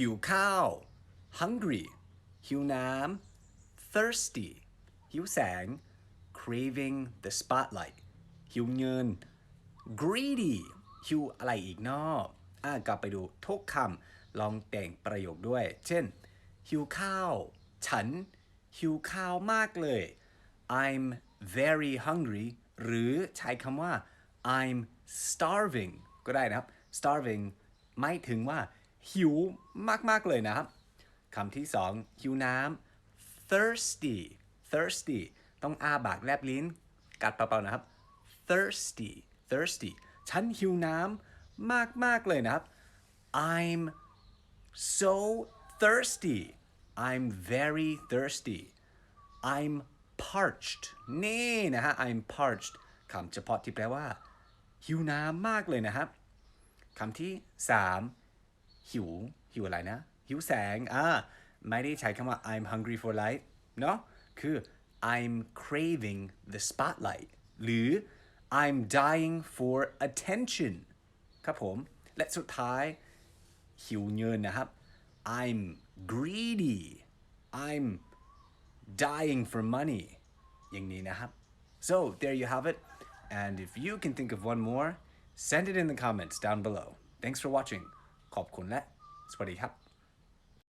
หิวข้าว hungry หิวน้ำ thirsty หิวแสง craving the spotlight หิวเงิน greedy หิวอะไรอีกเนอกอะกลับไปดูทุกคำลองแต่งประโยคด้วย เช่น หิวข้าว ฉัน หิวข้าวมากเลย I'm very hungry หรือใช้คำว่า I'm starving ก็ได้นะครับ starving ไม่ถึงว่า หิวมาก ๆ เลยนะครับคำที่สองหิวน้ำ thirsty thirsty ต้องอาปากแลบลิ้น กัดเปล่าๆนะครับ thirsty thirsty ฉันหิวน้ำมาก ๆ เลยนะครับ I'm so thirsty I'm very thirsty I'm parched นี่นะฮะ I'm parched คำเฉพาะที่แปลว่า หิวน้ำมากเลยนะครับคำที่สาม หิว หิวอะไรนะ หิวแสง อ่า ไม่ได้ใช้คำว่า I'm hungry for light เนาะ คือ I'm craving the spotlight หรือ I'm dying for attention ครับผม และสุดท้าย หิวเงินนะครับ I'm greedy I'm dying for money อย่างนี้นะครับ so there you have it and if you can think of one more send it in the comments down below thanks for watching ขอบคุณและ สวัสดีครับ